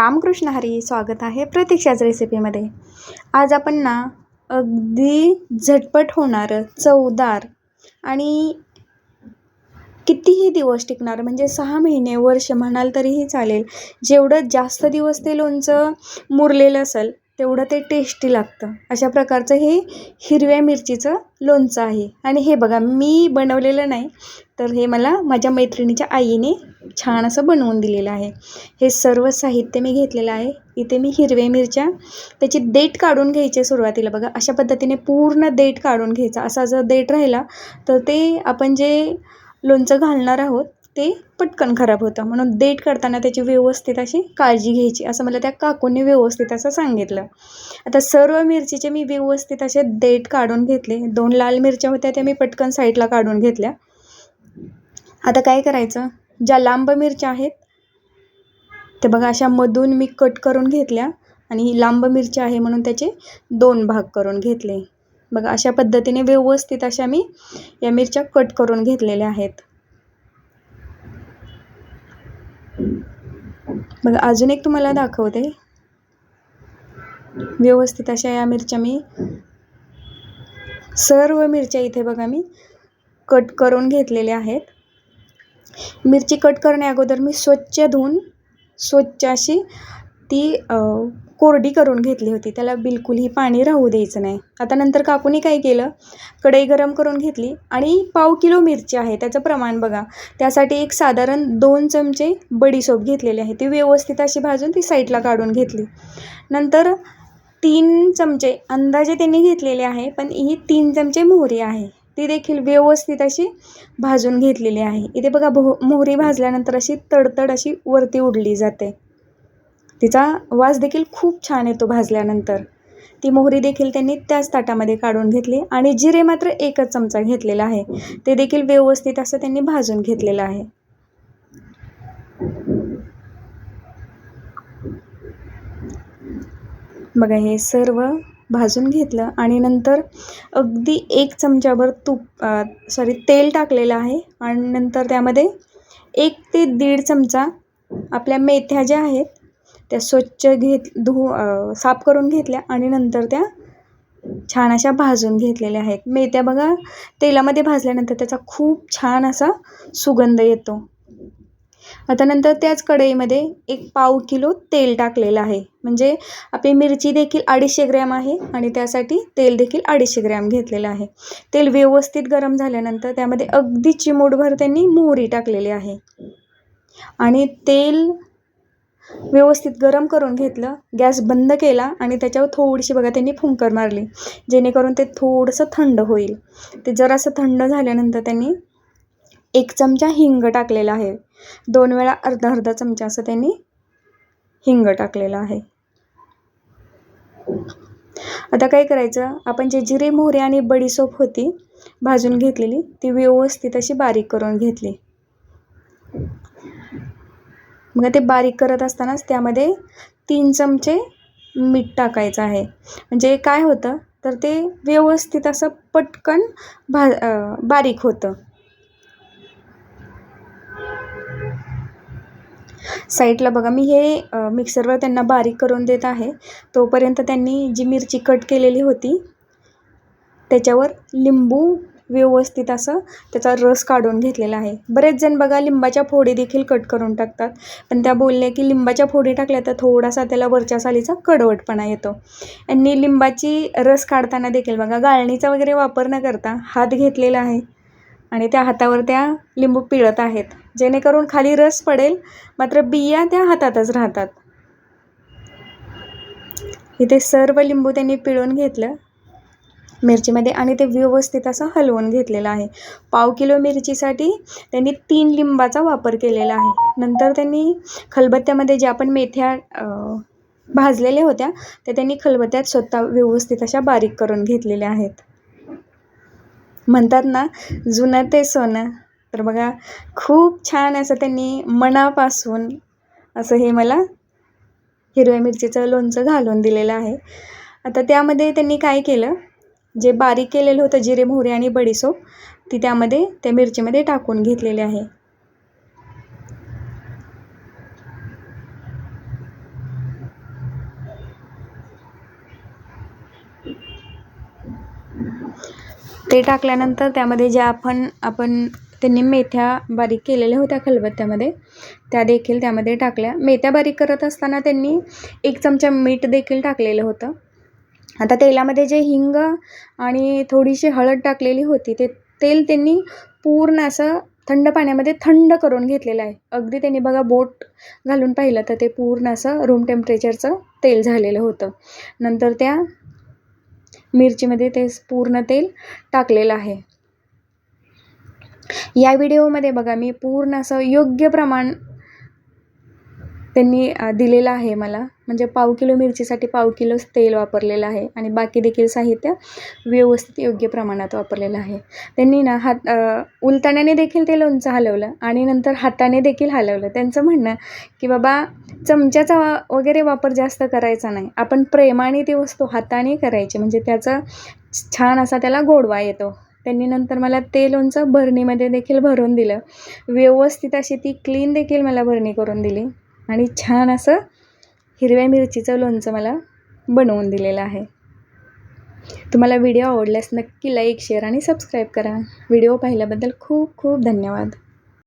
रामकृष्ण हरी स्वागत आहे प्रतीक्षाच रेसिपीमध्ये आज आपण ना अगदी झटपट होणारं चवदार आणि कितीही दिवस टिकणार म्हणजे सहा महिने वर्ष म्हणाल तरीही चालेल जेवढं जास्त दिवस ते लोणचं मुरलेलं असेल तेवढं ते टेस्टी लागतं. अशा प्रकारचं हे हिरव्या मिरचीचं लोणचं आहे. आणि हे बघा मी बनवलेलं नाही तर हे मला माझ्या मैत्रिणीच्या आईने छान असं बनवून दिलेलं आहे. हे सर्व साहित्य मी घेतलेलं आहे. इथे मी हिरव्या मिरच्या त्याची देठ काढून घ्यायची सुरुवातीला. बघा अशा पद्धतीने पूर्ण देठ काढून घ्यायचा. असा जर देठ राहिला तर ते आपण जे लोणचं घालणार आहोत ते पटकन खराब होतं. म्हणून देठ करताना त्याची व्यवस्थित अशी काळजी घ्यायची. असं मला त्या काकूंनी व्यवस्थित असं सांगितलं. आता सर्व मिरचीचे मी व्यवस्थित असे देठ काढून घेतले. दोन लाल मिरच्या होत्या त्या मी पटकन साईडला काढून घेतल्या. आता काय करायचं? ज्या लांब मिरच्या आहेत ते बघा अशा मधून मी कट करून घेतल्या आणि ही लांब मिरच्या आहे म्हणून त्याचे दोन भाग करून घेतले. बघा अशा पद्धतीने व्यवस्थित अशा मी या मिरच्या कट करून घेतलेल्या आहेत. बघा अजून एक तुम्हाला दाखवते. व्यवस्थित अशा या मिरच्या मी सर्व मिरच्या इथे बघा मी कट करून घेतलेल्या आहेत. मिरची कट करण्या अगोदर मी स्वच्छ धुवून स्वच्छ अशी ती कोरडी करून घेतली होती. त्याला बिलकुलही पाणी राहू द्यायचं नाही. आता नंतर काकूने काय केलं? कढई गरम करून घेतली आणि पाव किलो मिरची आहे त्याचं प्रमाण बघा. त्यासाठी एक साधारण दोन चमचे बडीसोप घेतलेले आहे. ती व्यवस्थित अशी भाजून ती साईडला काढून घेतली. नंतर तीन चमचे अंदाजे त्यांनी घेतलेले आहे पण ही तीन चमचे मोहरी आहे. ती देखील व्यवस्थित अशी भाजून घेतलेली आहे. इथे बघा भो मोहरी भाजल्यानंतर अशी तडतड अशी वरती उडली जाते. तिचा वास देखील खूप छान येतो भाजल्यानंतर. ती मोहरी देखील त्यांनी त्याच ताटामध्ये काढून घेतली आणि जिरे मात्र एकच चमचा घेतलेला आहे. ते देखील व्यवस्थित असं त्यांनी भाजून घेतलेलं आहे. बघा हे सर्व भाजून घेतलं आणि नंतर अगदी एक चमच्याभर तूप सॉरी तेल टाकलेलं आहे. आणि नंतर त्यामध्ये एक ते दीड चमचा आपल्या मेथ्या ज्या आहेत त्या स्वच्छ घेत धु साफ करून घेतल्या आणि नंतर त्या छान अशा भाजून घेतलेल्या आहेत. मेथ्या बघा तेलामध्ये भाजल्यानंतर त्याचा खूप छान असा सुगंध येतो. आता नंतर त्याच कढईमध्ये एक पाव किलो तेल टाकलेलं आहे. म्हणजे आपली मिरची देखील अडीचशे ग्रॅम आहे आणि त्यासाठी तेल देखील अडीचशे ग्रॅम घेतलेलं आहे. तेल व्यवस्थित गरम झाल्यानंतर त्यामध्ये अगदी चिमूटभर त्यांनी मोहरी टाकलेली आहे. आणि तेल व्यवस्थित गरम करून घेतलं गॅस बंद केला आणि त्याच्यावर थोडीशी बघा त्यांनी फुंकर मारली जेणेकरून ते थोडंसं थंड होईल. ते जरासं थंड झाल्यानंतर त्यांनी एक चमचा हिंग टाकलेला आहे. दोन वेळा अर्धा अर्धा चमचा असं त्यांनी हिंग टाकलेलं आहे. आता काय करायचं? आपण जे जिरे मोहरी आणि बडीसोप होती भाजून घेतलेली ती व्यवस्थित अशी बारीक करून घेतली. मग ते बारीक करत असतानाच त्यामध्ये तीन चमचे मीठ टाकायचं आहे. म्हणजे काय होतं? तर ते व्यवस्थित असं पटकन भा बारीक होतं. साईडला बघा मी हे मिक्सरवर त्यांना बारीक करून देत आहे. तोपर्यंत त्यांनी जी मिरची कट केलेली होती त्याच्यावर लिंबू व्यवस्थित असं त्याचा रस काढून घेतलेला आहे. बरेच जण बघा लिंबाच्या फोडी देखील कट करून टाकतात. पण त्या बोलल्या की लिंबाच्या फोडी टाकल्या तर थोडासा त्याला वरच्या सालीचा कडवटपणा येतो. आणि लिंबाची रस काढताना देखील बघा गाळणीचा वगैरे वापर न करता हात घेतलेला आहे. आणि त्या हातावर त्या लिंबू पिळत आहेत. जेणेकरून खाली रस पडेल मात्र बिया त्या हातातच राहतात. इथे सर्व लिंबू त्यांनी पिळून घेतलं. मिरचीमध्ये आणि ते व्यवस्थित असं हलवून घेतलेलं आहे. पाव किलो मिरचीसाठी त्यांनी तीन लिंबाचा वापर केलेला आहे. नंतर त्यांनी खलबत्त्यामध्ये ज्या आपण मेथ्या भाजलेल्या होत्या त्या त्यांनी खलबत्त्यात स्वतः व्यवस्थित अशा बारीक करून घेतलेल्या आहेत. म्हणतात ना जुनं ते सोनं. तर बघा खूप छान असं त्यांनी मनापासून असं हे मला हिरव्या मिरचीचं लोणचं घालून दिलेलं आहे. आता त्यामध्ये त्यांनी काय केलं? जे बारीक केलेलं होतं जिरे मोहरी आणि बडीसोप ती त्यामध्ये त्या मिरचीमध्ये टाकून घेतलेली आहे. ते टाकल्यानंतर त्यामध्ये जे आपण आपण त्यांनी मेथ्या बारीक केलेल्या होत्या खलबत्त्यामध्ये. त्या देखील त्यामध्ये टाकल्या. मेथ्या बारीक करत असताना त्यांनी एक चमचा मीठ देखील टाकलेलं होतं. आता तेलामध्ये जे हिंग आणि थोडीशी हळद टाकलेली होती ते तेल त्यांनी पूर्ण असं थंड पाण्यामध्ये थंड करून घेतलेलं आहे. अगदी त्यांनी बघा बोट घालून पाहिलं तर ते पूर्ण असं रूम टेम्परेचरचं तेल झालेलं होतं. नंतर त्या मिरचीमध्ये ते पूर्ण तेल टाकलेलं आहे. या व्हिडिओमध्ये बघा मी पूर्ण असं योग्य प्रमाण त्यांनी दिलेलं आहे मला. म्हणजे पाव किलो मिरचीसाठी पाव किलोच तेल वापरलेलं आहे आणि बाकी देखील साहित्य व्यवस्थित योग्य प्रमाणात वापरलेलं आहे. त्यांनी ना हात उलताण्याने देखील ते लोणचं हलवलं आणि नंतर हाताने देखील हलवलं. त्यांचं म्हणणं की बाबा चमच्याचा वा वगैरे वापर जास्त करायचा नाही. आपण प्रेमाने ती वस्तू हाताने करायची. म्हणजे त्याचा छान असा त्याला गोडवा येतो. त्यांनी नंतर मला ते लोणचं भरणीमध्ये देखील भरून दिलं. व्यवस्थित अशी ती क्लीन देखील मला भरणी करून दिली. आणि छान असं हिरव्या मिरचीचं लोणचं मला बनवून दिलेलं आहे. तुम्हाला व्हिडिओ आवडल्यास नक्की लाईक शेअर आणि सबस्क्राईब करा. व्हिडिओ पाहिल्याबद्दल खूप खूप धन्यवाद.